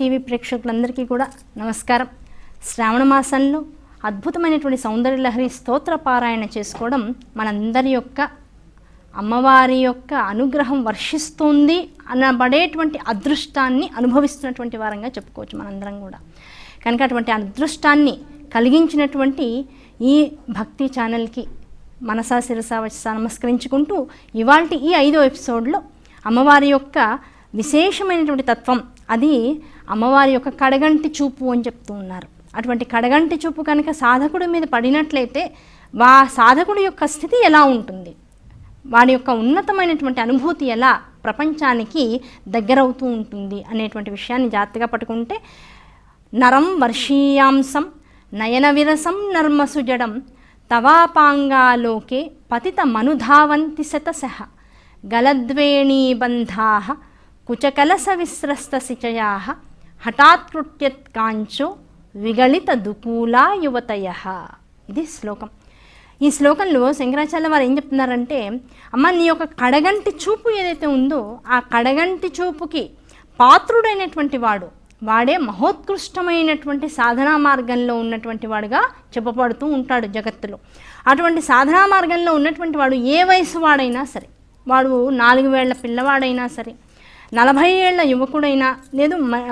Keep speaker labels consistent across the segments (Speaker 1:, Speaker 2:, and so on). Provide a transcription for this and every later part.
Speaker 1: TV ప్రేక్షకులందరికీ కూడా నమస్కారం. శ్రావణ మాసంలో అద్భుతమైనటువంటి సౌందర్యలహరి స్తోత్ర పారాయణ చేసుకోవడం మనందరి యొక్క అమ్మవారి యొక్క అనుగ్రహం వర్షిస్తుంది అనబడేటువంటి అదృష్టాన్ని అనుభవిస్తున్నటువంటి వారంగా చెప్పుకోవచ్చు మనందరం కూడా. కనుక అటువంటి అదృష్టాన్ని కలిగించినటువంటి ఈ భక్తి ఛానల్కి మనసా శిరసా వచ్చి నమస్కరించుకుంటూ ఇవాళ ఈ ఐదో ఎపిసోడ్లో అమ్మవారి యొక్క విశేషమైనటువంటి తత్వం అది అమ్మవారి యొక్క కడగంటి చూపు అని చెప్తూ ఉన్నారు. అటువంటి కడగంటి చూపు కనుక సాధకుడి మీద పడినట్లయితే వా సాధకుడి యొక్క స్థితి ఎలా ఉంటుంది? వాడి యొక్క ఉన్నతమైనటువంటి అనుభూతి ఎలా ప్రపంచానికి దగ్గరవుతూ ఉంటుంది అనేటువంటి విషయాన్ని జాగ్రత్తగా పట్టుకుంటే నరం వర్షీయాంసం నయన విరసం నర్మసుజడం తవాపాంగాలోకే పతిత మనుధావంతి శతశ గలద్వేణీబంధా కుచకలస విస్రస్త హఠాత్కృత్యత్కాంచో విగళిత దుకూలా యువతయ ఇది శ్లోకం. ఈ శ్లోకంలో శంకరాచార్య వారు ఏం చెప్తున్నారంటే అమ్మ నీ యొక్క కడగంటి చూపు ఏదైతే ఉందో ఆ కడగంటి చూపుకి పాత్రుడైనటువంటి వాడు వాడే మహోత్కృష్టమైనటువంటి సాధనా మార్గంలో ఉన్నటువంటి వాడుగా చెప్పబడుతూ ఉంటాడు జగత్తులో. అటువంటి సాధనా మార్గంలో ఉన్నటువంటి వాడు ఏ వయసు వాడైనా సరే వాడు నాలుగు వేళ్ళ పిల్లవాడైనా సరే నలభై ఏళ్ళ యువకుడైనా లేదు మ-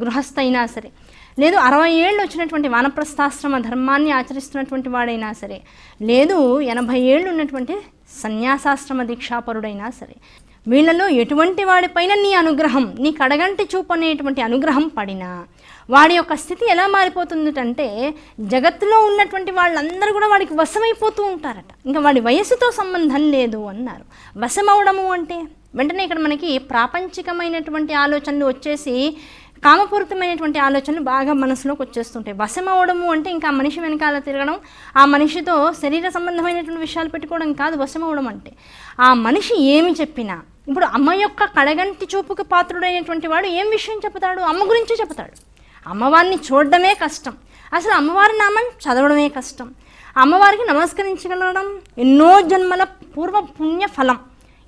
Speaker 1: గృహస్థైనా సరే లేదు అరవై ఏళ్ళు వచ్చినటువంటి వానప్రస్థాశ్రమ ధర్మాన్ని ఆచరిస్తున్నటువంటి వాడైనా సరే లేదు ఎనభై ఏళ్ళు ఉన్నటువంటి సన్యాసాశ్రమ దీక్షాపరుడైనా సరే వీళ్ళలో ఎటువంటి వాడిపైన నీ అనుగ్రహం నీ కడగంటి చూపు అనేటువంటి అనుగ్రహం పడినా వాడి యొక్క స్థితి ఎలా మారిపోతుందంటే జగత్తులో ఉన్నటువంటి వాళ్ళందరూ కూడా వాడికి వశమైపోతూ ఉంటారట. ఇంకా వాడి వయసుతో సంబంధం లేదు అన్నారు. వశమవడము అంటే? వెంటనే ఇక్కడ మనకి ప్రాపంచికమైనటువంటి ఆలోచనలు వచ్చేసి కామపూరితమైనటువంటి ఆలోచనలు బాగా మనసులోకి వచ్చేస్తుంటాయి. వశం అవడము అంటే ఇంకా మనిషి వెనకాల తిరగడం ఆ మనిషితో శరీర సంబంధమైనటువంటి విషయాలు పెట్టుకోవడం కాదు వశం అవడం అంటే. ఆ మనిషి ఏమి చెప్పినా ఇప్పుడు అమ్మ యొక్క కడగంటి చూపుకి పాత్రుడైనటువంటి వాడు ఏం విషయం చెబుతాడు? అమ్మ గురించే చెబుతాడు. అమ్మవారిని చూడడమే కష్టం. అసలు అమ్మవారి నామం చదవడమే కష్టం. అమ్మవారికి నమస్కరించగలగడం ఎన్నో జన్మల పూర్వ పుణ్య ఫలం.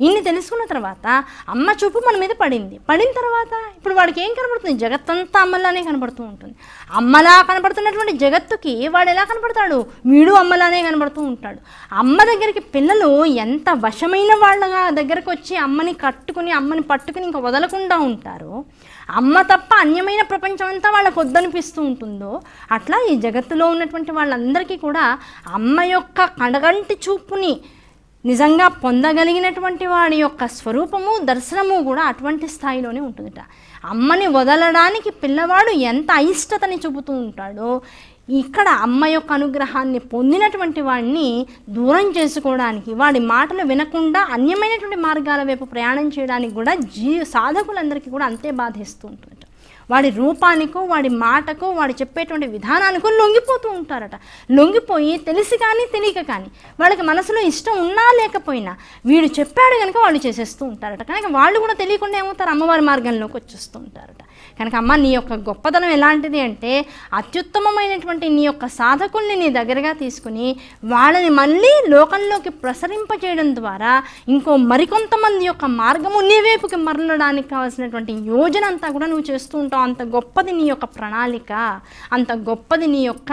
Speaker 1: ఇన్ని తెలుసుకున్న తర్వాత అమ్మ చూపు మన మీద పడింది. పడిన తర్వాత ఇప్పుడు వాడికి ఏం కనబడుతుంది? జగత్తంతా అమ్మలానే కనబడుతూ ఉంటుంది. అమ్మలా కనబడుతున్నటువంటి జగత్తుకి వాడు ఎలా కనబడతాడు? వీడు అమ్మలానే కనబడుతూ ఉంటాడు. అమ్మ దగ్గరికి పిల్లలు ఎంత వశమైన వాళ్ళగా దగ్గరకు వచ్చి అమ్మని కట్టుకుని అమ్మని పట్టుకుని ఇంకా వదలకుండా ఉంటారో అమ్మ తప్ప అన్యమైన ప్రపంచం అంతా వాళ్ళకు వద్దనిపిస్తూ ఉంటుందో అట్లా ఈ జగత్తులో ఉన్నటువంటి వాళ్ళందరికీ కూడా అమ్మ యొక్క కడగంటి చూపుని నిజంగా పొందగలిగినటువంటి వాడి యొక్క స్వరూపము దర్శనము కూడా అటువంటి స్థాయిలోనే ఉంటుందిట. అమ్మని వదలడానికి పిల్లవాడు ఎంత అయిష్టతని చూపుతూ ఉంటాడో ఇక్కడ అమ్మ యొక్క అనుగ్రహాన్ని పొందినటువంటి వాడిని దూరం చేసుకోవడానికి వాడి మాటలు వినకుండా అన్యమైనటువంటి మార్గాల వైపు ప్రయాణం చేయడానికి కూడా జీ సాధకులందరికీ కూడా అంతే బాధిస్తూ ఉంటుంది వాడి రూపానికో వాడి మాటకో వాడు చెప్పేటువంటి విధానానికో లొంగిపోతూ ఉంటారట. లొంగిపోయి తెలిసి కానీ తెలియక కానీ వాళ్ళకి మనసులో ఇష్టం ఉన్నా లేకపోయినా వీడు చెప్పాడు కనుక వాళ్ళు చేసేస్తూ ఉంటారట. కనుక వాళ్ళు కూడా తెలియకుండా ఏమవుతారు? అమ్మవారి మార్గంలోకి వచ్చేస్తూ ఉంటారట. కనుక అమ్మ నీ యొక్క గొప్పతనం ఎలాంటిది అంటే అత్యుత్తమమైనటువంటి నీ యొక్క సాధకుల్ని నీ దగ్గరగా తీసుకుని వాళ్ళని మళ్ళీ లోకంలోకి ప్రసరింపజేయడం ద్వారా ఇంకో మరికొంతమంది యొక్క మార్గము నీ వైపుకి మరలడానికి కావాల్సినటువంటి యోజన అంతా కూడా నువ్వు చేస్తూ ఉంటావు. అంత గొప్పది నీ యొక్క ప్రణాళిక అంత గొప్పది నీ యొక్క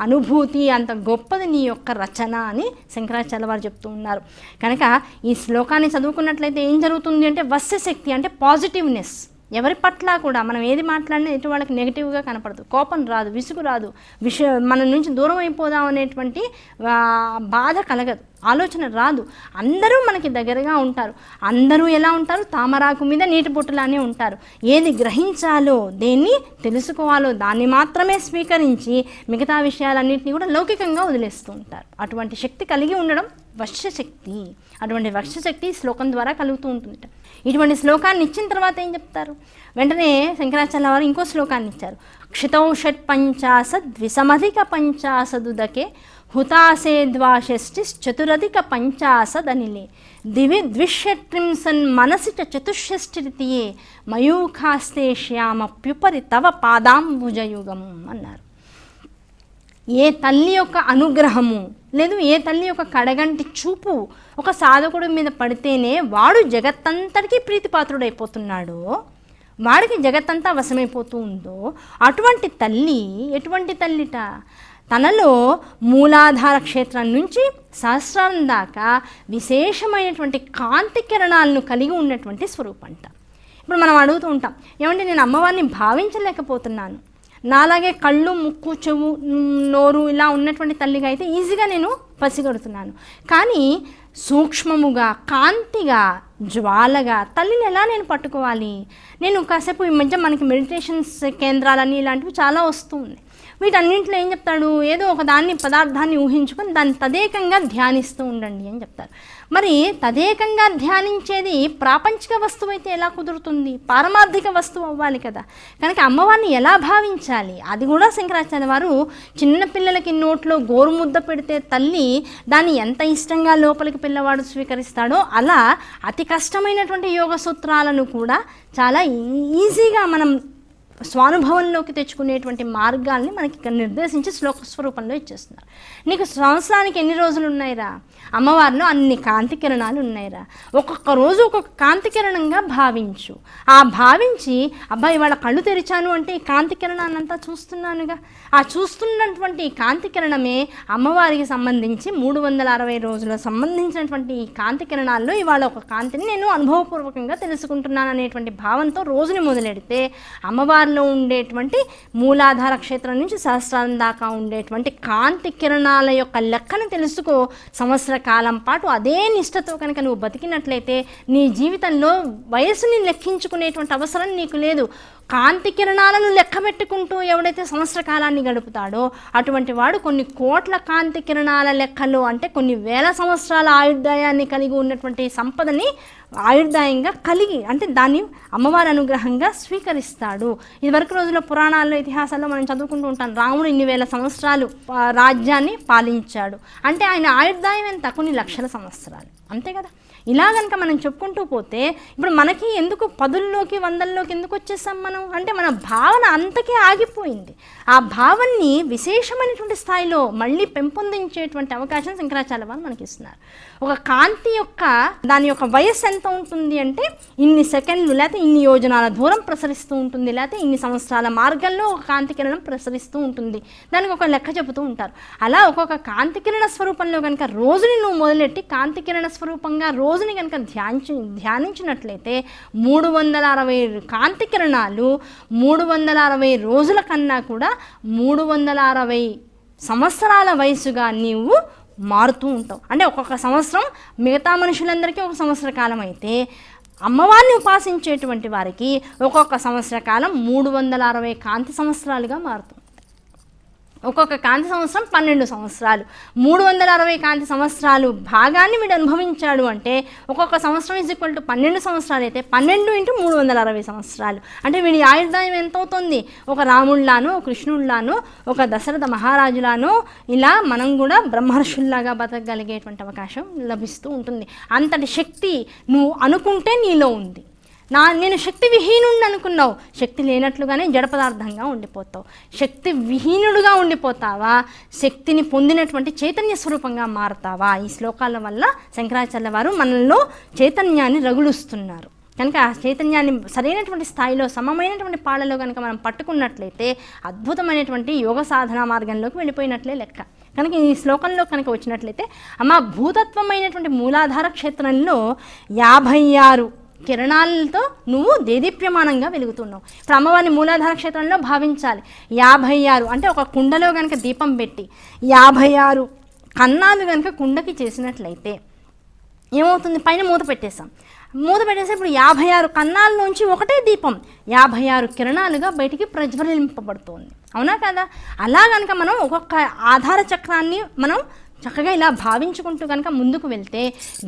Speaker 1: అనుభూతి అంత గొప్పది నీ యొక్క రచన అని శంకరాచార్య వారు చెప్తూ ఉన్నారు. కనుక ఈ శ్లోకాన్ని చదువుకున్నట్లయితే ఏం జరుగుతుంది అంటే వస్య శక్తి అంటే పాజిటివ్నెస్. ఎవరి పట్ల కూడా మనం ఏది మాట్లాడినా ఎటు వాళ్ళకి నెగిటివ్గా కనపడదు. కోపం రాదు విసుగు రాదు. విష మన నుంచి దూరం అయిపోదాం అనేటువంటి బాధ కలగదు. ఆలోచన రాదు. అందరూ మనకి దగ్గరగా ఉంటారు. అందరూ ఎలా ఉంటారు? తామరాకు మీద నీటి బొట్టులానే ఉంటారు. ఏది గ్రహించాలో దేన్ని తెలుసుకోవాలో దాన్ని మాత్రమే స్వీకరించి మిగతా విషయాలన్నింటినీ కూడా లౌకికంగా వదిలేస్తూ ఉంటారు. అటువంటి శక్తి కలిగి ఉండడం వర్షశక్తి అటువంటి వర్షశక్తి శ్లోకం ద్వారా కలుగుతూ ఉంటుంది ఇటువంటి శ్లోకాన్ని ఇచ్చిన తర్వాత ఏం చెప్తారు? వెంటనే శంకరాచార్య వారు ఇంకో శ్లోకాన్ని ఇచ్చారు. క్షితౌ షట్ పంచాశద్ ద్విసమధిక పంచాశదుదకే హుతాసే ద్వాషష్టిశ్చతురధిక పంచాశదనిలే దివి ద్విషట్రింసన్ మనసి చ చతుషష్టిరితియే మయూఖాస్తే శ్యామప్యుపరి తవ పాదాంబుజయుగం అన్నారు. ఏ తల్లి యొక్క అనుగ్రహము లేదు ఏ తల్లి ఒక కడగంటి చూపు ఒక సాధకుడి మీద పడితేనే వాడు జగత్తంతటికీ ప్రీతిపాత్రుడైపోతున్నాడో? వాడికి జగత్తంతా వశమైపోతూ ఉందో? అటువంటి తల్లి ఎటువంటి తల్లిట? తనలో మూలాధార క్షేత్రం నుంచి సహస్రారం దాకా విశేషమైనటువంటి కాంతి కిరణాలను కలిగి ఉన్నటువంటి స్వరూపంట. ఇప్పుడు మనం అడుగుతూ ఉంటాం ఏమంటే నేను అమ్మవారిని భావించలేకపోతున్నాను. నాలాగే కళ్ళు ముక్కు చెవు నోరు ఇలా ఉన్నటువంటి తల్లిగా అయితే ఈజీగా నేను పసిగడుతున్నాను. కానీ సూక్ష్మముగా కాంతిగా జ్వాలగా తల్లిని ఎలా నేను పట్టుకోవాలి? నేను కాసేపు ఈ మధ్య మనకి మెడిటేషన్స్ కేంద్రాలని ఇలాంటివి చాలా వస్తూ ఉన్నాయి వీటన్నింటిలో ఏం చెప్తాడు? ఏదో ఒక దాన్ని పదార్థాన్ని ఊహించుకొని దాన్ని తదేకంగా ధ్యానిస్తూ ఉండండి అని చెప్తారు. మరి తదేకంగా ధ్యానించేది ప్రాపంచిక వస్తువు అయితే ఎలా కుదురుతుంది? పారమార్థిక వస్తువు అవ్వాలి కదా. కనుక అమ్మవారిని ఎలా భావించాలి? అది కూడా శంకరాచార్య వారు చిన్నపిల్లలకి నోట్లో గోరుముద్ద పెడితే తల్లి దాన్ని ఎంత ఇష్టంగా లోపలికి పిల్లవాడు స్వీకరిస్తాడో అలా అతి కష్టమైనటువంటి యోగ సూత్రాలను కూడా చాలా ఈజీగా మనం స్వానుభవంలోకి తెచ్చుకునేటువంటి మార్గాల్ని మనకి ఇక్కడ నిర్దేశించి శ్లోక స్వరూపంలో ఇచ్చేస్తున్నారు. నీకు సంవత్సరానికి ఎన్ని రోజులు ఉన్నాయిరా అమ్మవారిలో అన్ని కాంతి కిరణాలు ఉన్నాయిరా. ఒక్కొక్క రోజు ఒక్కొక్క కాంతి కిరణంగా భావించు. ఆ భావించి అబ్బాయి ఇవాళ కళ్ళు తెరిచాను అంటే ఈ కాంతి కిరణాన్నంతా చూస్తున్నానుగా. ఆ చూస్తున్నటువంటి ఈ కాంతి కిరణమే అమ్మవారికి సంబంధించి మూడు వందల అరవై రోజుల సంబంధించినటువంటి ఈ కాంతి కిరణాల్లో ఇవాళ ఒక కాంతిని నేను అనుభవపూర్వకంగా తెలుసుకుంటున్నాను అనేటువంటి భావంతో రోజుని మొదలెడితే అమ్మవారిలో ఉండేటువంటి మూలాధార క్షేత్రం నుంచి సహస్రారం దాకా ఉండేటువంటి కాంతి కిరణాల యొక్క లెక్కను తెలుసుకో. సంవత్సర కాలం పాటు అదే నిష్టతో కనుక నువ్వు బతికినట్లయితే నీ జీవితంలో వయసుని లెక్కించుకునేటువంటి అవసరం నీకు లేదు. కాంతి కిరణాలను లెక్క పెట్టుకుంటూ ఎవడైతే సంవత్సర కాలాన్ని గడుపుతాడో అటువంటి వాడు కొన్ని కోట్ల కాంతి కిరణాల లెక్కలు అంటే కొన్ని వేల సంవత్సరాల ఆయుర్దాయాన్ని కలిగి ఉన్నటువంటి సంపదని ఆయుర్దాయంగా కలిగి అంటే దాన్ని అమ్మవారి అనుగ్రహంగా స్వీకరిస్తాడు. ఇదివరకు రోజుల్లో పురాణాల్లో ఇతిహాసాల్లో మనం చదువుకుంటూ ఉంటాం రాముడు ఇన్ని వేల సంవత్సరాలు రాజ్యాన్ని పాలించాడు. అంటే ఆయన ఆయుర్దాయం ఎంత? కొన్ని లక్షల సంవత్సరాలు. అంతే కదా? ఇలా కనుక మనం చెప్పుకుంటూ పోతే ఇప్పుడు మనకి ఎందుకు పదుల్లోకి వందల్లోకి ఎందుకు వచ్చేసాం మనం? అంటే మన భావన అంతకే ఆగిపోయింది. ఆ భావన్ని విశేషమైనటువంటి స్థాయిలో మళ్ళీ పెంపొందించేటువంటి అవకాశం శంకరాచార్య వారు మనకి ఇస్తున్నారు ఒక కాంతి యొక్క దాని యొక్క వయస్సు ఎంత ఉంటుంది అంటే ఇన్ని సెకండ్లు లేకపోతే ఇన్ని యోజనాల దూరం ప్రసరిస్తూ ఉంటుంది లేకపోతే ఇన్ని సంవత్సరాల మార్గంలో ఒక కాంతి కిరణం ప్రసరిస్తూ ఉంటుంది. దానికి ఒక లెక్క చెబుతూ ఉంటారు. అలా ఒక్కొక్క కాంతి కిరణ స్వరూపంలో కనుక రోజుని నువ్వు మొదలెట్టి కాంతి కిరణ స్వరూపంగా రోజుని కనుక ధ్యానించి ధ్యానించినట్లయితే మూడు వందల అరవై కాంతి కిరణాలు మూడు వందల అరవై రోజుల కన్నా కూడా మూడు వందల అరవై సంవత్సరాల వయసుగా నీవు మారుతూ ఉంటాం. అంటే ఒక్కొక్క సంవత్సరం మిగతా మనుషులందరికీ ఒక సంవత్సర కాలం అయితే అమ్మవారిని ఉపాసించేటువంటి వారికి ఒక్కొక్క సంవత్సర కాలం మూడు వందల అరవై కాంతి సంవత్సరాలుగా మారుతుంది ఒక్కొక్క కాంతి సంవత్సరం పన్నెండు సంవత్సరాలు. మూడు వందల అరవై కాంతి సంవత్సరాలు భాగాన్ని వీడు అనుభవించాడు అంటే ఒక్కొక్క సంవత్సరం ఈజ్ ఈక్వల్ టు పన్నెండు సంవత్సరాలు అయితే పన్నెండు ఇంటూ మూడు వందల అరవై సంవత్సరాలు. అంటే వీడి ఆయుర్దాయం ఎంత అవుతుంది ఒక రాముళ్ళను ఒక ఒక దశరథ మహారాజులానో ఇలా మనం కూడా బ్రహ్మర్షుల్లాగా బతకగలిగేటువంటి అవకాశం లభిస్తూ ఉంటుంది. అంతటి శక్తి నువ్వు అనుకుంటే నీలో ఉంది. నా నేను శక్తి విహీనుడిని అనుకున్నావు శక్తి లేనట్లుగానే జడ పదార్థంగా ఉండిపోతావు. శక్తి విహీనుడుగా ఉండిపోతావా? శక్తిని పొందినటువంటి చైతన్య స్వరూపంగా మారతావా? ఈ శ్లోకాల వల్ల శంకరాచార్య వారు మనలో చైతన్యాన్ని రగులుస్తున్నారు. కనుక ఆ చైతన్యాన్ని సరైనటువంటి స్థాయిలో సమమైనటువంటి పాలలో కనుక మనం పట్టుకున్నట్లయితే అద్భుతమైనటువంటి యోగ సాధన మార్గంలోకి వెళ్ళిపోయినట్లే లెక్క. కనుక ఈ శ్లోకంలో కనుక వచ్చినట్లయితే అమ్మ భూతత్వమైనటువంటి మూలాధార క్షేత్రంలో యాభై ఆరు కిరణాలతో నువ్వు దేదీప్యమానంగా వెలుగుతున్నావు. ఇప్పుడు అమ్మవారిని మూలాధార క్షేత్రంలో భావించాలి. యాభై ఆరు అంటే ఒక కుండలో కనుక దీపం పెట్టి యాభై ఆరు కన్నాలు కనుక కుండకి చేసినట్లయితే ఏమవుతుంది? పైన మూత పెట్టేసాం మూత పెట్టేసి ఇప్పుడు యాభై ఆరు కన్నాల్లోంచి ఒకటే దీపం యాభై ఆరు కిరణాలుగా బయటికి ప్రజ్వలింపబడుతుంది. అవునా కదా? అలా కనుక మనం ఒక్కొక్క ఆధార చక్రాన్ని మనం చక్కగా ఇలా భావించుకుంటూ కనుక ముందుకు వెళ్తే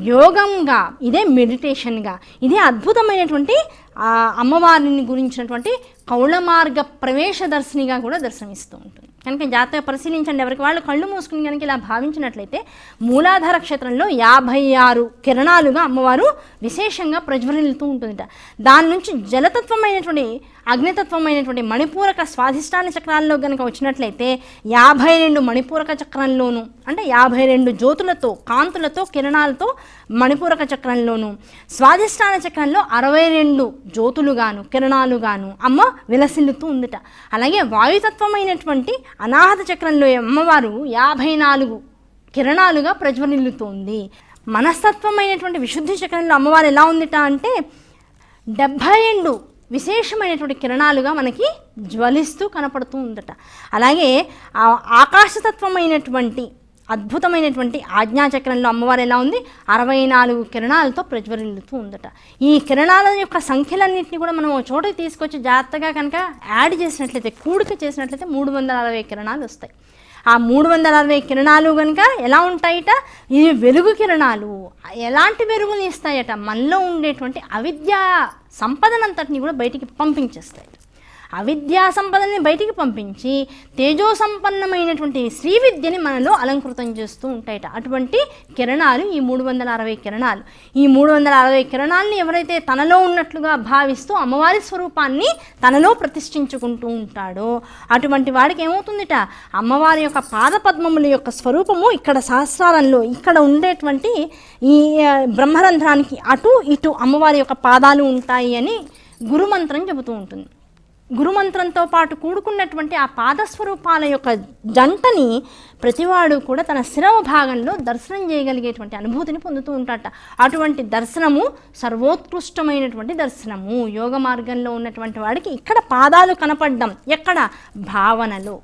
Speaker 1: యోగంగా ఇదే మెడిటేషన్గా ఇదే అద్భుతమైనటువంటి అమ్మవారిని గురించినటువంటి కౌళ మార్గ ప్రవేశ దర్శినిగా కూడా దర్శనమిస్తూ ఉంటుంది. కనుక జాతక పరిశీలించండి. ఎవరికి వాళ్ళు కళ్ళు మూసుకుని కనుక ఇలా భావించినట్లయితే మూలాధార క్షేత్రంలో యాభై ఆరు కిరణాలుగా అమ్మవారు విశేషంగా ప్రజ్వరిల్లుతూ ఉంటుందిట. దాని నుంచి జలతత్వమైనటువంటి అగ్నితత్వమైనటువంటి మణిపూరక స్వాధిష్టాన చక్రాల్లో కనుక వచ్చినట్లయితే యాభై రెండు మణిపూరక చక్రంలోనూ అంటే యాభై రెండు జ్యోతులతో కాంతులతో కిరణాలతో మణిపూరక చక్రంలోను స్వాధిష్టాన చక్రంలో అరవై రెండు జ్యోతులుగాను కిరణాలుగాను అమ్మ విలసిల్లుతూ ఉందిట. అలాగే వాయుతత్వమైనటువంటి అనాహత చక్రంలో అమ్మవారు యాభై నాలుగు కిరణాలుగా ప్రజ్వలిల్లుతోంది. మనస్తత్వమైనటువంటి విశుద్ధి చక్రంలో అమ్మవారు ఎలా ఉందిట అంటే డెబ్భై రెండు విశేషమైనటువంటి కిరణాలుగా మనకి జ్వలిస్తూ కనపడుతూ ఉందట. అలాగే ఆకాశతత్వమైనటువంటి అద్భుతమైనటువంటి ఆజ్ఞాచక్రంలో అమ్మవారు ఎలా ఉంది? అరవై నాలుగు కిరణాలతో ప్రజ్వరిల్లుతూ ఉందట. ఈ కిరణాల యొక్క సంఖ్యలన్నింటినీ కూడా మనం ఒక చోటకి తీసుకొచ్చి జాగ్రత్తగా కనుక యాడ్ చేసినట్లయితే కూడిక చేసినట్లయితే మూడు వందల అరవై కిరణాలు వస్తాయి. ఆ మూడు వందల అరవై కిరణాలు కనుక ఎలా ఉంటాయట? ఇవి వెలుగు కిరణాలు ఎలాంటి వెలుగుని ఇస్తాయట? మనలో ఉండేటువంటి అవిద్యా సంపదనంతటిని కూడా బయటికి పంపించేస్తాయి అవిద్యా సంపదని బయటికి పంపించి తేజో సంపన్నమైనటువంటి శ్రీ విద్యని మనలో అలంకృతం చేస్తూ ఉంటాయట. అటువంటి కిరణాలు ఈ మూడు వందల అరవై కిరణాలు. ఈ మూడు వందల అరవై కిరణాలని ఎవరైతే తనలో ఉన్నట్లుగా భావిస్తూ అమ్మవారి స్వరూపాన్ని తనలో ప్రతిష్ఠించుకుంటూ ఉంటాడో అటువంటి వాడికి ఏమవుతుందిట? అమ్మవారి యొక్క పాదపద్మముల యొక్క స్వరూపము ఇక్కడ సహస్రారంలో ఇక్కడ ఉండేటువంటి ఈ బ్రహ్మరంధ్రానికి అటు ఇటు అమ్మవారి యొక్క పాదాలు ఉంటాయి అని గురుమంత్రం చెబుతూ ఉంటుంది. గురుమంత్రంతో పాటు కూడుకున్నటువంటి ఆ పాదస్వరూపాల యొక్క జంటని ప్రతివాడు కూడా తన శిరవ భాగంలో దర్శనం చేయగలిగేటువంటి అనుభూతిని పొందుతూ ఉంటాట అటువంటి దర్శనము సర్వోత్కృష్టమైనటువంటి దర్శనము. యోగ మార్గంలో ఉన్నటువంటి వాడికి ఇక్కడ పాదాలు కనపడడం ఎక్కడ? భావనలో.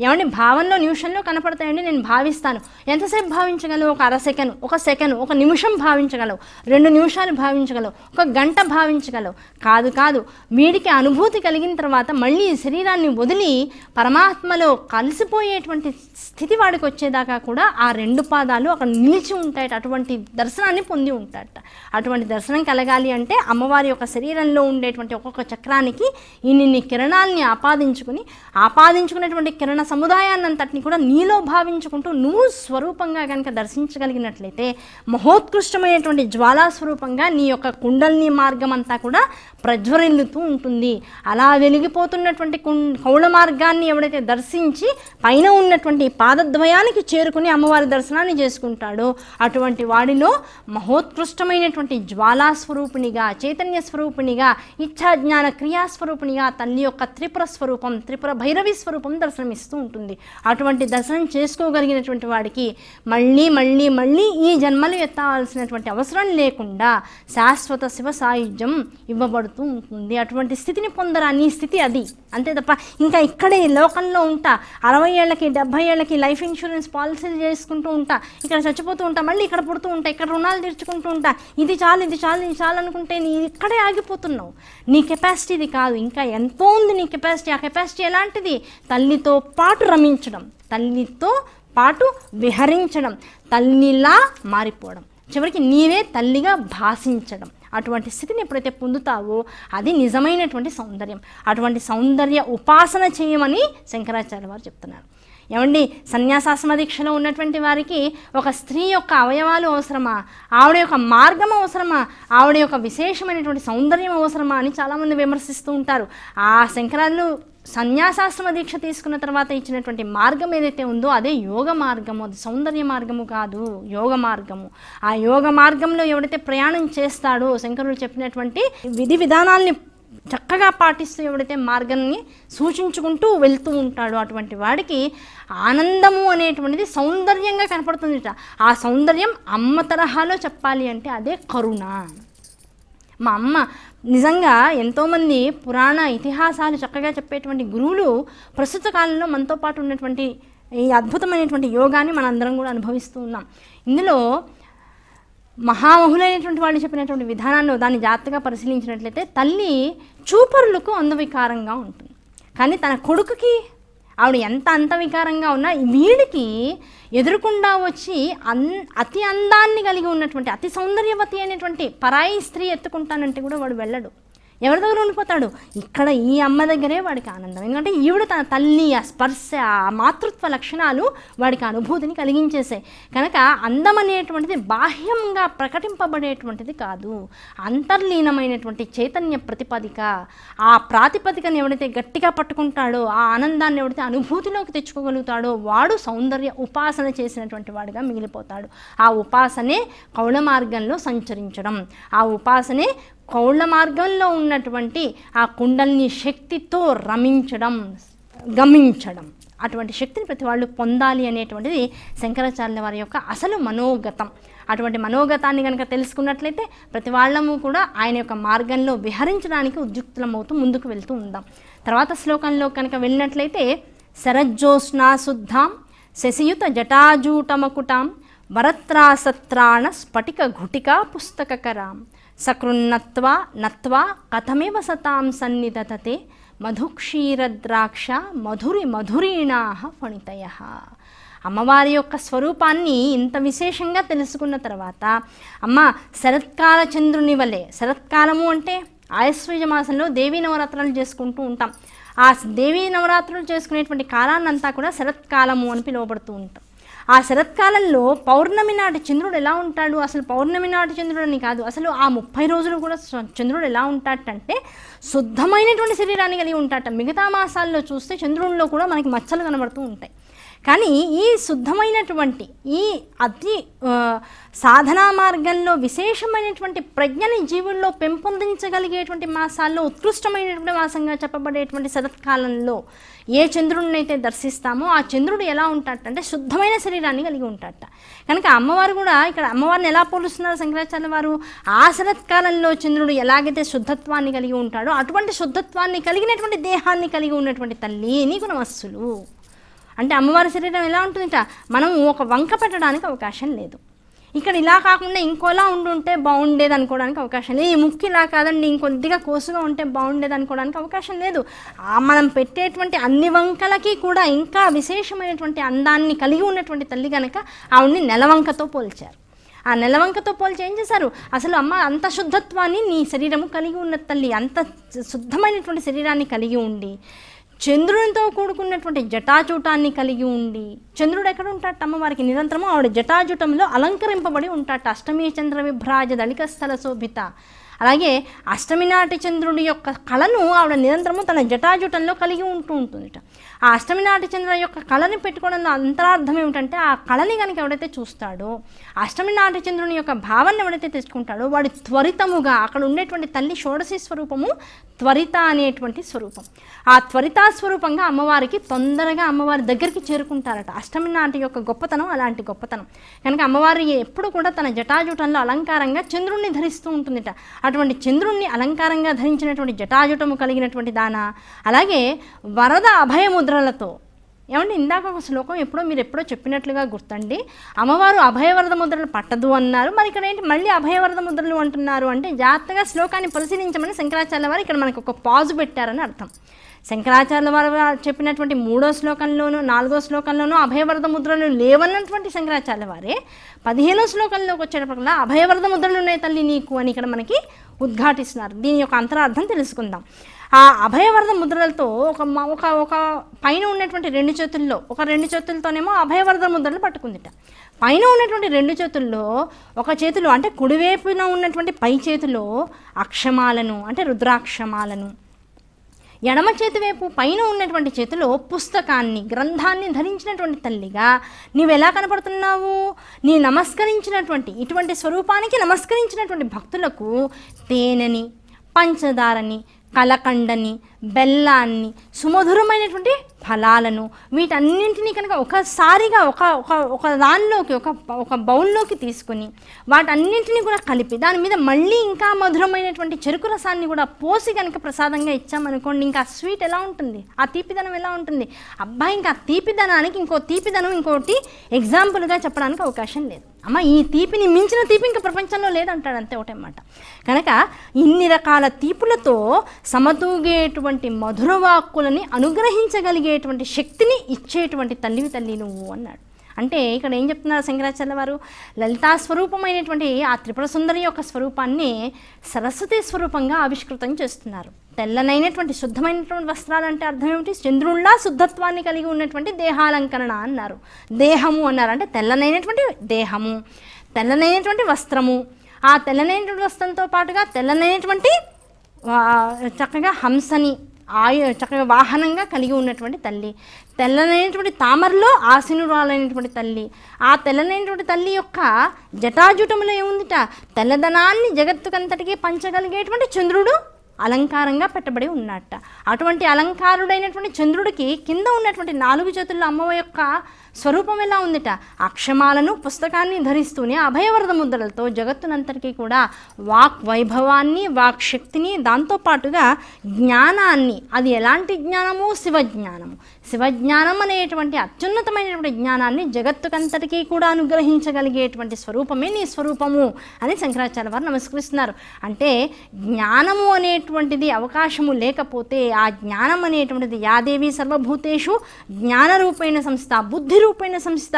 Speaker 1: ఏమండి భావనలో నిమిషంలో కనపడతాయండి నేను భావిస్తాను. ఎంతసేపు భావించగలవు? ఒక అర సెకండ్ ఒక సెకండ్ ఒక నిమిషం భావించగలవు. రెండు నిమిషాలు భావించగలవు. ఒక గంట భావించగలవు. కాదు కాదు. వీడికి అనుభూతి కలిగిన తర్వాత మళ్ళీ శరీరాన్ని వదిలి పరమాత్మలో కలిసిపోయేటువంటి స్థితి వాడికి వచ్చేదాకా కూడా ఆ రెండు పాదాలు అక్కడ నిలిచి ఉంటాయట. అటువంటి దర్శనాన్ని పొంది ఉంటాడట అటువంటి దర్శనం కలగాలి అంటే అమ్మవారి యొక్క శరీరంలో ఉండేటువంటి ఒక్కొక్క చక్రానికి ఇన్ని కిరణాలని ఆపాదించుకుని ఆపాదించుకునేటువంటి కిరణ సముదాయాన్ని అంతటిని కూడా నీలో భావించుకుంటూ నువ్వు స్వరూపంగా కనుక దర్శించగలిగినట్లయితే మహోత్కృష్టమైనటువంటి జ్వాలా స్వరూపంగా నీ యొక్క కుండల్ని మార్గం అంతా కూడా ప్రజ్వరిల్లుతూ ఉంటుంది. అలా వెలిగిపోతున్నటువంటి కుం కౌళ మార్గాన్ని ఎవడైతే దర్శించి పైన ఉన్నటువంటి పాదద్వయానికి చేరుకుని అమ్మవారి దర్శనాన్ని చేసుకుంటాడో అటువంటి వాడిలో మహోత్కృష్టమైనటువంటి జ్వాలా స్వరూపిణిగా చైతన్య స్వరూపిణిగా ఇచ్ఛాజ్ఞాన క్రియాస్వరూపిణిగా తల్లి యొక్క త్రిపుర స్వరూపం త్రిపుర భైరవి స్వరూపం దర్శనమిస్తూ ఉంటుంది. అటువంటి దర్శనం చేసుకోగలిగినటువంటి వాడికి మళ్ళీ మళ్ళీ మళ్ళీ ఈ జన్మలు ఎత్తాల్సినటువంటి అవసరం లేకుండా శాశ్వత శివ సాయుధ్యం ఇవ్వబడుతూ ఉంటుంది. అటువంటి స్థితిని పొందరా నీ స్థితి అది. అంతే తప్ప ఇంకా ఇక్కడే లోకంలో ఉంటా. అరవై ఏళ్ళకి డెబ్భై ఏళ్ళకి లైఫ్ ఇన్సూరెన్స్ పాలసీలు చేసుకుంటూ ఉంటా. ఇక్కడ చచ్చిపోతూ ఉంటా మళ్ళీ ఇక్కడ పుడుతూ ఉంటా ఇక్కడ రుణాలు తీర్చుకుంటూ ఉంటా. ఇది చాలు ఇది చాలు ఇది చాలు అనుకుంటే నీ ఇక్కడే ఆగిపోతున్నావు. నీ కెపాసిటీ ఇది కాదు. ఇంకా ఎంతో ఉంది నీ కెపాసిటీ. ఆ కెపాసిటీ ఎలాంటిది? తల్లితో పాటు రమించడం తల్లితో పాటు విహరించడం తల్లిలా మారిపోవడం. చివరికి నీవే తల్లిగా భాషించడం. అటువంటి స్థితిని ఎప్పుడైతే పొందుతావో అది నిజమైనటువంటి సౌందర్యం. అటువంటి సౌందర్య ఉపాసన చేయమని శంకరాచార్య వారు చెప్తున్నారు. ఏమండి సన్యాసాశ్రమ దీక్షలో ఉన్నటువంటి వారికి ఒక స్త్రీ యొక్క అవయవాలు అవసరమా? ఆవిడ యొక్క మార్గం అవసరమా? ఆవిడ యొక్క విశేషమైనటువంటి సౌందర్యం అవసరమా అని చాలామంది విమర్శిస్తూ ఉంటారు. ఆ శంకరాలు సన్యాసాశ్రమ దీక్ష తీసుకున్న తర్వాత ఇచ్చినటువంటి మార్గం ఏదైతే ఉందో అదే యోగ మార్గము అది సౌందర్య మార్గము కాదు యోగ మార్గము. ఆ యోగ మార్గంలో ఎవడైతే ప్రయాణం చేస్తాడో శంకరులు చెప్పినటువంటి విధి విధానాల్ని చక్కగా పాటిస్తూ ఎవడైతే మార్గాన్ని సూచించుకుంటూ వెళ్తూ ఉంటాడో అటువంటి వాడికి ఆనందము అనేటువంటిది సౌందర్యంగా కనపడుతుందిట. ఆ సౌందర్యం అమ్మ తరహాలో చెప్పాలి అంటే అదే కరుణ. మా అమ్మ నిజంగా ఎంతోమంది పురాణ ఇతిహాసాలు చక్కగా చెప్పేటువంటి గురువులు ప్రస్తుత కాలంలో మనతో పాటు ఉన్నటువంటి ఈ అద్భుతమైనటువంటి యోగాన్ని మనందరం కూడా అనుభవిస్తూ ఉన్నాం. ఇందులో మహామహులైనటువంటి వాళ్ళు చెప్పినటువంటి విధానాన్ని దాన్ని జాగ్రత్తగా పరిశీలించినట్లయితే తల్లి చూపరులకు అందవికారంగా ఉంటుంది. కానీ తన కొడుకుకి ఆవిడ ఎంత అంతవికారంగా ఉన్నా వీడికి ఎదురుకుండా వచ్చి అన్ అతి అందాన్ని కలిగి ఉన్నటువంటి అతి సౌందర్యవతి అయినటువంటి పరాయి స్త్రీ ఎత్తుకుంటానంటే కూడా వాడు వెళ్ళడు. ఎవరి దగ్గర ఉండిపోతాడు? ఇక్కడ ఈ అమ్మ దగ్గరే వాడికి ఆనందం. ఎందుకంటే ఈవిడ తన తల్లి ఆ స్పర్శ ఆ మాతృత్వ లక్షణాలు వాడికి అనుభూతిని కలిగించేసాయి కనుక అందం అనేటువంటిది బాహ్యంగా ప్రకటింపబడేటువంటిది కాదు. అంతర్లీనమైనటువంటి చైతన్య ప్రతిపదిక ఆ ప్రాతిపదికను ఎవడైతే గట్టిగా పట్టుకుంటాడో ఆ ఆనందాన్ని ఎవడైతే అనుభూతిలోకి తెచ్చుకోగలుగుతాడో వాడు సౌందర్య ఉపాసన చేసినటువంటి వాడిగా మిగిలిపోతాడు. ఆ ఉపాసనే కౌళ మార్గంలో సంచరించడం. ఆ ఉపాసనే కౌళ్ళ మార్గంలో ఉన్నటువంటి ఆ కుండల్ని శక్తితో రమించడం గమించడం. అటువంటి శక్తిని ప్రతి వాళ్ళు పొందాలి అనేటువంటిది శంకరాచార్యుల వారి యొక్క అసలు మనోగతం. అటువంటి మనోగతాన్ని కనుక తెలుసుకున్నట్లయితే ప్రతి వాళ్ళము కూడా ఆయన యొక్క మార్గంలో విహరించడానికి ఉద్యుక్తులమవుతూ ముందుకు వెళ్తూ ఉందాం. తర్వాత శ్లోకంలో కనుక వెళ్ళినట్లయితే శరజ్జోష్నా శుద్ధాం శశియుత జటాజూటమకుటాం వరత్రాసత్రాణ స్ఫటిక ఘుటికా పుస్తకకరాం సకృన్నత్వా నత్వా కథమివ సతాం సన్నిధతతే మధుక్షీరద్రాక్ష మధురి మధురీణా ఫణితయ. అమ్మవారి యొక్క స్వరూపాన్ని ఇంత విశేషంగా తెలుసుకున్న తర్వాత అమ్మ శరత్కాల చంద్రుని వలె శరత్కాలము అంటే ఆయుస్వజ మాసంలో దేవీ నవరాత్రులు చేసుకుంటూ ఉంటాం. ఆ దేవీ నవరాత్రులు చేసుకునేటువంటి కాలాన్నంతా కూడా శరత్కాలము అని పిలువబడుతూ ఉంటాం. ఆ శరత్కాలంలో పౌర్ణమి నాటి చంద్రుడు ఎలా ఉంటాడు? అసలు పౌర్ణమి నాటి చంద్రుడు అని కాదు అసలు ఆ ముప్పై రోజులు కూడా చంద్రుడు ఎలా ఉంటాడంటే శుద్ధమైనటువంటి శరీరాన్ని కలిగి ఉంటాడట. మిగతా మాసాల్లో చూస్తే చంద్రుడిలో కూడా మనకి మచ్చలు కనబడుతూ ఉంటాయి. కానీ ఈ శుద్ధమైనటువంటి ఈ అతి సాధనా మార్గంలో విశేషమైనటువంటి ప్రజ్ఞని జీవుల్లో పెంపొందించగలిగేటువంటి మాసాల్లో ఉత్కృష్టమైనటువంటి మాసంగా చెప్పబడేటువంటి శరత్కాలంలో ఏ చంద్రుడిని అయితే దర్శిస్తామో ఆ చంద్రుడు ఎలా ఉంటాడంటే శుద్ధమైన శరీరాన్ని కలిగి ఉంటాడట. కనుక అమ్మవారు కూడా ఇక్కడ అమ్మవారిని ఎలా పోలుస్తున్నారు శంకరాచార్య వారు? ఆ శరత్కాలంలో చంద్రుడు ఎలాగైతే శుద్ధత్వాన్ని కలిగి ఉంటాడో అటువంటి శుద్ధత్వాన్ని కలిగినటువంటి దేహాన్ని కలిగి ఉన్నటువంటి తల్లి నీకు నమస్సులు అంటే అమ్మవారి శరీరం ఎలా ఉంటుందిట? మనం ఒక వంక పెట్టడానికి అవకాశం లేదు. ఇక్కడ ఇలా కాకుండా ఇంకోలా ఉండుంటే బాగుండేది అనుకోవడానికి అవకాశం లేదు. ఈ ముక్కు ఇలా కాదండి ఇంకొద్దిగా కోసుగా ఉంటే బాగుండేది అనుకోవడానికి అవకాశం లేదు. మనం పెట్టేటువంటి అన్ని వంకలకి కూడా ఇంకా విశేషమైనటువంటి అందాన్ని కలిగి ఉన్నటువంటి తల్లి కనుక ఆవిడ్ని నెలవంకతో పోల్చారు. ఆ నెలవంకతో పోల్చి ఏం చేశారు? అసలు అమ్మ అంత శుద్ధత్వాన్ని నీ శరీరము కలిగి ఉన్న తల్లి అంత శుద్ధమైనటువంటి శరీరాన్ని కలిగి ఉండి చంద్రునితో కూడుకున్నటువంటి జటాజూటాన్ని కలిగి ఉండి చంద్రుడు ఎక్కడ ఉంటాట అమ్మవారికి నిరంతరము ఆవిడ జటాజూటంలో అలంకరింపబడి ఉంటాట అష్టమి చంద్ర విభ్రాజ దళిక స్థల శోభిత. అలాగే అష్టమి నాటి చంద్రుడి యొక్క కళను ఆవిడ నిరంతరము తన జటాజూటంలో కలిగి ఉంటూ ఉంటుందిట. ఆ అష్టమి నాటి చంద్ర యొక్క కళని పెట్టుకోవడంలో అంతరార్థం ఏమిటంటే ఆ కళని కనుక ఎవడైతే చూస్తాడో అష్టమి నాటి చంద్రుని యొక్క భావాన్ని ఎవడైతే తెచ్చుకుంటాడో వాడి త్వరితముగా అక్కడ ఉండేటువంటి తల్లి షోడశి స్వరూపము త్వరిత అనేటువంటి స్వరూపం. ఆ త్వరితా స్వరూపంగా అమ్మవారికి తొందరగా అమ్మవారి దగ్గరికి చేరుకుంటారట. అష్టమి నాటి యొక్క గొప్పతనం అలాంటి గొప్పతనం. కనుక అమ్మవారి ఎప్పుడు కూడా తన జటాజుటంలో అలంకారంగా చంద్రుణ్ణి ధరిస్తూ ఉంటుందిట. అటువంటి చంద్రుణ్ణి అలంకారంగా ధరించినటువంటి జటాజుటము కలిగినటువంటి దాన అలాగే వరద అభయము ముద్రలతో ఏమంటే ఇందాక ఒక శ్లోకం ఎప్పుడో మీరు ఎప్పుడో చెప్పినట్లుగా గుర్తండి. అమ్మవారు అభయవరద ముద్రలు పట్టదు అన్నారు. మరి ఇక్కడ ఏంటి? మళ్ళీ అభయవరద ముద్రలు అంటున్నారు అంటే జాగ్రత్తగా శ్లోకాన్ని పరిశీలించమని శంకరాచార్య వారు ఇక్కడ మనకు ఒక పాజు పెట్టారని అర్థం. శంకరాచార్య వారు చెప్పినటువంటి మూడో శ్లోకంలోనూ నాలుగో శ్లోకంలోనూ అభయవరద ముద్రలు లేవన్నటువంటి శంకరాచార్య వారే. పదిహేనో శ్లోకంలోకి వచ్చేటప్పటికల్లా అభయవరద ముద్రలు ఉన్నాయి తల్లి నీకు అని ఇక్కడ మనకి ఉద్ఘాటిస్తున్నారు. దీని యొక్క అంతరార్థం తెలుసుకుందాం. ఆ అభయవరద ముద్రలతో ఒక ఒక ఒక పైన ఉన్నటువంటి రెండు చేతుల్లో ఒక రెండు చేతులతోనేమో అభయవరద ముద్రలు పట్టుకుందిట. పైన ఉన్నటువంటి రెండు చేతుల్లో ఒక చేతిలో అంటే కుడివైపున ఉన్నటువంటి పై చేతిలో అక్షమాలను అంటే రుద్రాక్షమాలను. ఎడమ చేతి వైపు పైన ఉన్నటువంటి చేతిలో పుస్తకాన్ని గ్రంథాన్ని ధరించినటువంటి తల్లిగా నీవు ఎలా కనపడుతున్నావు? నీ నమస్కరించినటువంటి ఇటువంటి స్వరూపానికి నమస్కరించినటువంటి భక్తులకు తేనెని పంచదారని కలకండని బెల్లాన్ని సుమధురమైనటువంటి ఫలాలను వీటన్నింటినీ కనుక ఒకసారిగా ఒక ఒక ఒక దానిలోకి ఒక ఒక బౌల్లోకి తీసుకొని వాటన్నింటినీ కూడా కలిపి దాని మీద మళ్ళీ ఇంకా మధురమైనటువంటి చెరుకు రసాన్ని కూడా పోసి కనుక ప్రసాదంగా ఇచ్చామనుకోండి ఇంకా స్వీట్ ఎలా ఉంటుంది? ఆ తీపిదనం ఎలా ఉంటుంది? అబ్బాయి ఇంకా తీపిదనానికి ఇంకో తీపిదనం ఇంకోటి ఎగ్జాంపుల్గా చెప్పడానికి అవకాశం లేదు. అమ్మ ఈ తీపిని మించిన తీపి ఇంకా ప్రపంచంలో లేదంటాడు అంతే ఒకటేమాట కనుక ఇన్ని రకాల తీపులతో సమతూగేటువంటి మధుర వాక్కులని అనుగ్రహించగలిగేటువంటి శక్తిని ఇచ్చేటువంటి తల్లివి తల్లి నువ్వు అన్నాడు. అంటే ఇక్కడ ఏం చెప్తున్నారు శంకరాచార్య వారు? లలితా స్వరూపమైనటువంటి ఆ త్రిపుర సుందరి యొక్క స్వరూపాన్ని సరస్వతి స్వరూపంగా ఆవిష్కృతం చేస్తున్నారు. తెల్లనైనటువంటి శుద్ధమైనటువంటి వస్త్రాలు అంటే అర్థం ఏమిటి? చంద్రుల్లా శుద్ధత్వాన్ని కలిగి ఉన్నటువంటి దేహాలంకరణ అన్నారు. దేహము అన్నారు. అంటే తెల్లనైనటువంటి దేహము తెల్లనైనటువంటి వస్త్రము. ఆ తెల్లనైనటువంటి వస్త్రంతో పాటుగా తెల్లనైనటువంటి చక్కగా హంసని ఆయు చక్కగా వాహనంగా కలిగి ఉన్నటువంటి తల్లి. తెల్లనైనటువంటి తామరలో ఆశీనురాలైనటువంటి తల్లి. ఆ తెల్లనైనటువంటి తల్లి యొక్క జటాజుటములో ఏముందిట? తెల్లదనాన్ని జగత్తుకంతటికి పంచగలిగేటువంటి చంద్రుడు అలంకారంగా పెట్టబడి ఉన్నట్ట అటువంటి అలంకారుడైనటువంటి చంద్రుడికి కింద ఉన్నటువంటి నాలుగు చేతుల్లో అమ్మవ యొక్క స్వరూపం ఎలా ఉందిట? అక్షమాలను పుస్తకాన్ని ధరిస్తూనే అభయవరద ముద్రలతో జగత్తునంతటికీ కూడా వాక్ వైభవాన్ని వాక్ శక్తిని దాంతోపాటుగా జ్ఞానాన్ని. అది ఎలాంటి జ్ఞానము? శివజ్ఞానము. శివజ్ఞానం అనేటువంటి అత్యున్నతమైనటువంటి జ్ఞానాన్ని జగత్తుకంతటికీ కూడా అనుగ్రహించగలిగేటువంటి స్వరూపమే నీ స్వరూపము అని శంకరాచార్య వారు నమస్కరిస్తున్నారు. అంటే జ్ఞానము అనేటువంటిది అవకాశము లేకపోతే ఆ జ్ఞానం అనేటువంటిది యాదేవి సర్వభూతేషు జ్ఞానరూపైన సంస్థ బుద్ధి రూపైన సంస్థ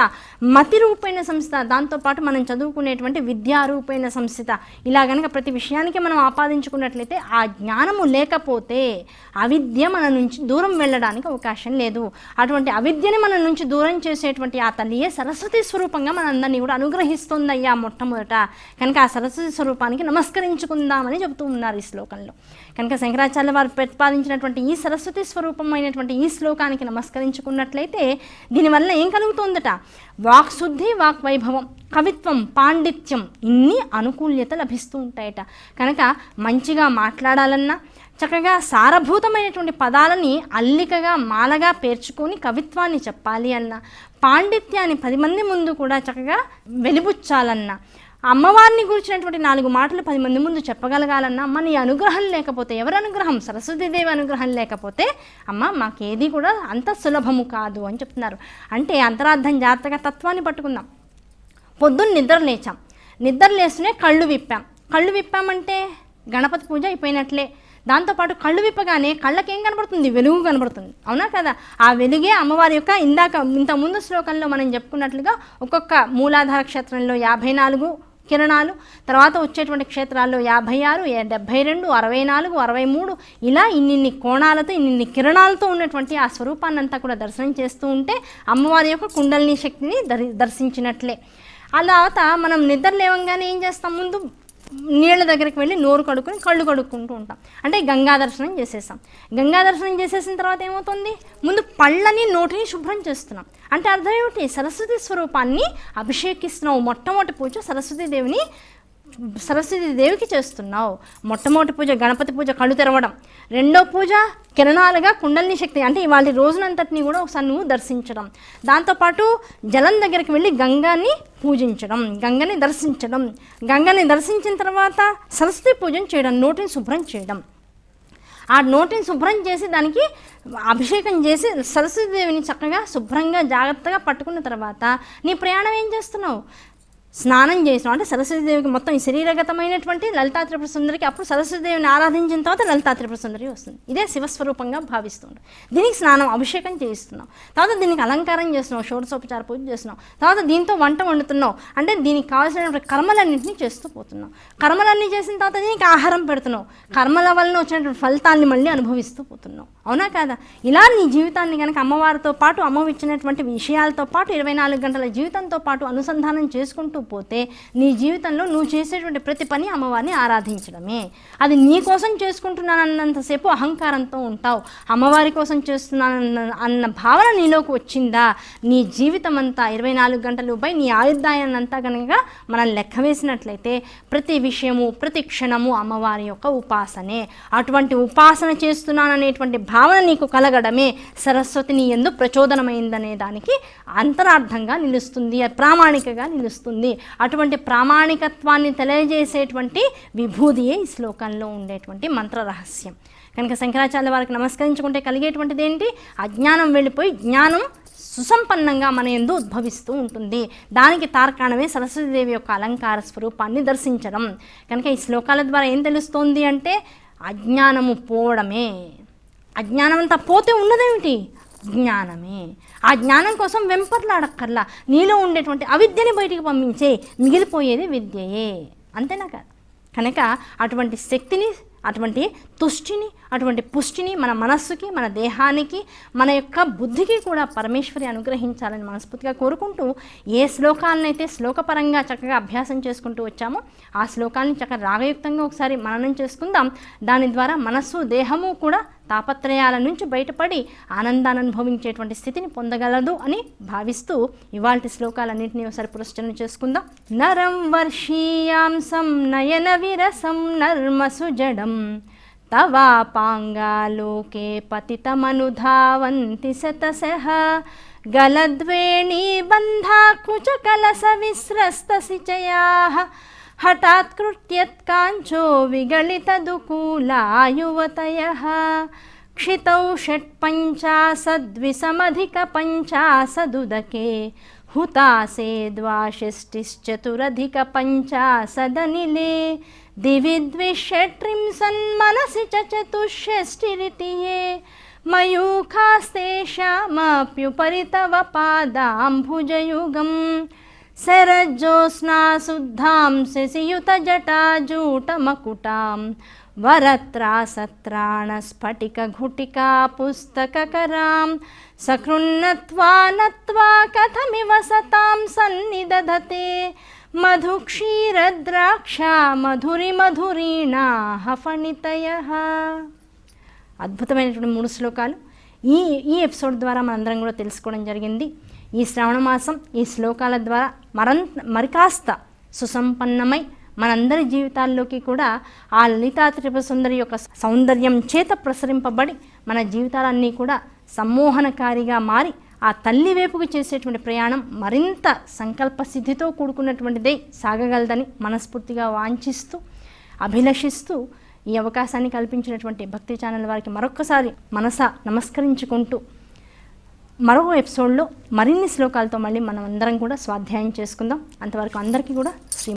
Speaker 1: మతి రూపైన సంస్థ. దాంతోపాటు మనం చదువుకునేటువంటి విద్యారూపైన సంస్థ. ఇలా గనక ప్రతి విషయానికి మనం ఆపాదించుకున్నట్లయితే ఆ జ్ఞానము లేకపోతే అవిద్య మన నుంచి దూరం వెళ్ళడానికి అవకాశం లేదు. అటువంటి అవిద్యని మన నుంచి దూరం చేసేటువంటి ఆ తల్లియే సరస్వతి స్వరూపంగా మనందరినీ కూడా అనుగ్రహిస్తుందయ్యా మొట్టమొదట. కనుక ఆ సరస్వతి స్వరూపానికి నమస్కరించుకుందామని చెబుతూ ఉన్నారు ఈ శ్లోకంలో. కనుక శంకరాచార్య వారు ప్రతిపాదించినటువంటి ఈ సరస్వతి స్వరూపమైనటువంటి ఈ శ్లోకానికి నమస్కరించుకున్నట్లయితే దీనివల్ల ఏం కలుగుతుందట? వాక్శుద్ధి వాక్ వైభవం కవిత్వం పాండిత్యం ఇన్ని అనుకూల్యత లభిస్తూ ఉంటాయట. కనుక మంచిగా మాట్లాడాలన్నా చక్కగా సారభూతమైనటువంటి పదాలని అల్లికగా మాలగా పేర్చుకొని కవిత్వాన్ని చెప్పాలి అన్న పాండిత్యాన్ని పది మంది ముందు కూడా చక్కగా వెలిబుచ్చాలన్న అమ్మవారిని గురించినటువంటి నాలుగు మాటలు పది మంది ముందు చెప్పగలగాలన్నా అమ్మ నీ అనుగ్రహం లేకపోతే ఎవరి అనుగ్రహం? సరస్వతీదేవి అనుగ్రహం లేకపోతే అమ్మ మాకేది కూడా అంత సులభము కాదు అని చెప్తున్నారు. అంటే అంతరార్థం జాతక తత్వాన్ని పట్టుకుందాం. పొద్దున్న నిద్ర లేచాం. నిద్ర లేస్తూనే కళ్ళు విప్పాం. కళ్ళు విప్పామంటే గణపతి పూజ అయిపోయినట్లే. దాంతోపాటు కళ్ళు విప్పగానే కళ్ళకి ఏం కనబడుతుంది? వెలుగు కనబడుతుంది. అవునా కదా? ఆ వెలుగే అమ్మవారి యొక్క ఇందాక ఇంత ముందు శ్లోకంలో మనం చెప్పుకున్నట్లుగా ఒక్కొక్క మూలాధార క్షేత్రంలో యాభై నాలుగు కిరణాలు. తర్వాత వచ్చేటువంటి క్షేత్రాల్లో యాభై ఆరు డెబ్భై రెండు అరవై నాలుగు అరవై మూడు ఇలా ఇన్నిన్ని కోణాలతో ఇన్నిన్ని కిరణాలతో ఉన్నటువంటి ఆ స్వరూపాన్ని అంతా కూడా దర్శనం చేస్తూ ఉంటే అమ్మవారి యొక్క కుండలిని శక్తిని దర్శించినట్లే. అలా మనం నిద్ర లేవంగానే ఏం చేస్తాం ముందు నీళ్ళ దగ్గరికి వెళ్ళి నోరు కడుక్కొని కళ్ళు కడుక్కుంటూ ఉంటాం. అంటే గంగా దర్శనం చేసేసాం. గంగా దర్శనం చేసేసిన తర్వాత ఏమవుతుంది? ముందు పళ్ళని నోటిని శుభ్రం చేస్తున్నాం. అంటే అర్థం ఏమిటి? సరస్వతి స్వరూపాన్ని అభిషేకిస్తున్నావు. మొట్టమొదటి పూజ సరస్వతి దేవిని సరస్వతి దేవికి చేస్తున్నావు. మొట్టమొదటి పూజ గణపతి పూజ కళ్ళు తెరవడం. రెండో పూజ కిరణాలుగా కుండలిని శక్తి అంటే ఇవాళ రోజునంతటిని కూడా ఒకసారి నువ్వు దర్శించడం. దాంతోపాటు జలం దగ్గరికి వెళ్ళి గంగాని పూజించడం గంగని దర్శించడం. గంగని దర్శించిన తర్వాత సరస్వతి పూజను చేయడం నోటిని శుభ్రం చేయడం. ఆ నోటిని శుభ్రం చేసి దానికి అభిషేకం చేసి సరస్వతీదేవిని చక్కగా శుభ్రంగా జాగ్రత్తగా పట్టుకున్న తర్వాత నీ ప్రయాణం ఏం చేస్తున్నావు? స్నానం చేసినాం. అంటే సరస్వతీదేవికి మొత్తం ఈ శరీరగతమైనటువంటి లలితా త్రిపుర సుందరికి అప్పుడు సరస్వతీదేవిని ఆరాధించిన తర్వాత లలితా త్రిపుర సుందరి వస్తుంది. ఇదే శివస్వరూపంగా భావిస్తుంటాం దీనికి స్నానం అభిషేకం చేయిస్తున్నాం. తర్వాత దీనికి అలంకారం చేస్తున్నావు షోడశోపచార పూజ చేస్తున్నావు తర్వాత దీంతో వంట వండుతున్నావు అంటే దీనికి కావాల్సినటువంటి కర్మలన్నింటినీ చేస్తూ పోతున్నాం. కర్మలన్నీ చేసిన తర్వాత దీనికి ఆహారం పెడుతున్నాం. కర్మల వలన వచ్చినటువంటి ఫలితాన్ని మళ్ళీ అనుభవిస్తూ పోతున్నాం. అవునా కాదా? ఇలా నీ జీవితాన్ని కనుక అమ్మవారితో పాటు అమ్మ ఇచ్చినటువంటి విషయాలతో పాటు ఇరవై నాలుగు గంటల జీవితంతో పాటు అనుసంధానం చేసుకుంటూ పోతే నీ జీవితంలో నువ్వు చేసేటువంటి ప్రతి పని అమ్మవారిని ఆరాధించడమే. అది నీ కోసం చేసుకుంటున్నానన్నంతసేపు అహంకారంతో ఉంటావు. అమ్మవారి కోసం చేస్తున్నానన్న అన్న భావన నీలోకి వచ్చిందా? నీ జీవితం అంతా ఇరవై నాలుగు గంటలు పై నీ ఆయుర్దాయాన్ని అంతా కనుక మనం లెక్క వేసినట్లయితే ప్రతి విషయము ప్రతి క్షణము అమ్మవారి యొక్క ఉపాసనే. అటువంటి ఉపాసన చేస్తున్నాననేటువంటి భావన నీకు కలగడమే సరస్వతిని ఎందు ప్రచోదనమైందనే దానికి అంతరార్థంగా నిలుస్తుంది ప్రామాణికగా నిలుస్తుంది. అటువంటి ప్రామాణికత్వాన్ని తెలియజేసేటువంటి విభూదియే ఈ శ్లోకంలో ఉండేటువంటి మంత్ర రహస్యం. కనుక శంకరాచార్య వారికి నమస్కరించుకుంటే కలిగేటువంటిది ఏంటి? అజ్ఞానం వెళ్ళిపోయి జ్ఞానం సుసంపన్నంగా మన ఎందు ఉద్భవిస్తూ ఉంటుంది. దానికి తార్కాణమే సరస్వతీదేవి యొక్క అలంకార స్వరూపాన్ని దర్శించడం. కనుక ఈ శ్లోకాల ద్వారా ఏం తెలుస్తోంది అంటే అజ్ఞానము పోవడమే. అజ్ఞానం అంతా పోతే ఉన్నదేమిటి? జ్ఞానమే. ఆ జ్ఞానం కోసం వెంపర్లాడక్కర్లా. నీలో ఉండేటువంటి అవిద్యని బయటికి పంపించే మిగిలిపోయేది విద్యయే. అంతేనా కాదు. కనుక అటువంటి శక్తిని అటువంటి తుష్టిని అటువంటి పుష్టిని మన మనస్సుకి మన దేహానికి మన యొక్క బుద్ధికి కూడా పరమేశ్వరి అనుగ్రహించాలని మనస్ఫూర్తిగా కోరుకుంటూ ఏ శ్లోకాలనైతే శ్లోకపరంగా చక్కగా అభ్యాసం చేసుకుంటూ వచ్చామో ఆ శ్లోకాలని చక్కగా రాగయుక్తంగా ఒకసారి మననం చేసుకుందాం. దాని ద్వారా మనస్సు దేహము కూడా తాపత్రయాల నుంచి బయటపడి ఆనందాన్ని అనుభవించేటువంటి స్థితిని పొందగలదు అని భావిస్తూ ఇవాళ శ్లోకాలన్నింటినీ ఒకసారి పురస్చరణ చేసుకుందాం. నరం వర్షీయాంసం నయన విరసం నర్మసు జడం. తవాపాంగాలోకే పతితమనుధావంతి శతశః गलद्वेणीबन्धाकुचकलसविस्रस्तसिचयाः हठात् कृत्यत्काञ्चो विगलितदुकूला युवतयः क्षितौ षट्पञ्चाशद्विसमधिकपञ्चाशदुदके हुतासे द्वाषष्टिश्चतुरधिकपञ्चाशदनिले दिवि द्विषट्रिंसन्मनसि च चतुष्षष्टिरिति ये मयूखास्तेषामप्युपरि तव पादाम्भुजयुगम् शरज्योत्स्नाशुद्धां शिशियुतजटाजूटमकुटां वरत्रासत्राणस्फटिकघुटिका पुस्तककरां सकृन्नत्वा नत्वा कथमिव सतां सन्निदधते మధుక్షీరద్రాక్ష మధురి మధురీణా హఫణితయ అద్భుతమైనటువంటి మూడు శ్లోకాలు. ఈ ఈ ఎపిసోడ్ ద్వారా మనందరం కూడా తెలుసుకోవడం జరిగింది. ఈ శ్రావణ మాసం ఈ శ్లోకాల ద్వారా మరంత మరికాస్త సుసంపన్నమై మనందరి జీవితాల్లోకి కూడా ఆ లలితా త్రిపసుందరి యొక్క సౌందర్యం చేత ప్రసరింపబడి మన జీవితాలన్నీ కూడా సమ్మోహనకారిగా మారి ఆ తల్లి వైపుకు చేసేటువంటి ప్రయాణం మరింత సంకల్ప సిద్ధితో కూడుకున్నటువంటిదే సాగగలదని మనస్ఫూర్తిగా వాంఛిస్తూ అభిలషిస్తూ ఈ అవకాశాన్ని కల్పించినటువంటి భక్తి ఛానల్ వారికి మరొక్కసారి మనస నమస్కరించుకుంటూ మరో ఎపిసోడ్లో మరిన్ని శ్లోకాలతో మళ్ళీ మనం అందరం కూడా స్వాధ్యాయం చేసుకుందాం. అంతవరకు అందరికీ కూడా శ్రీ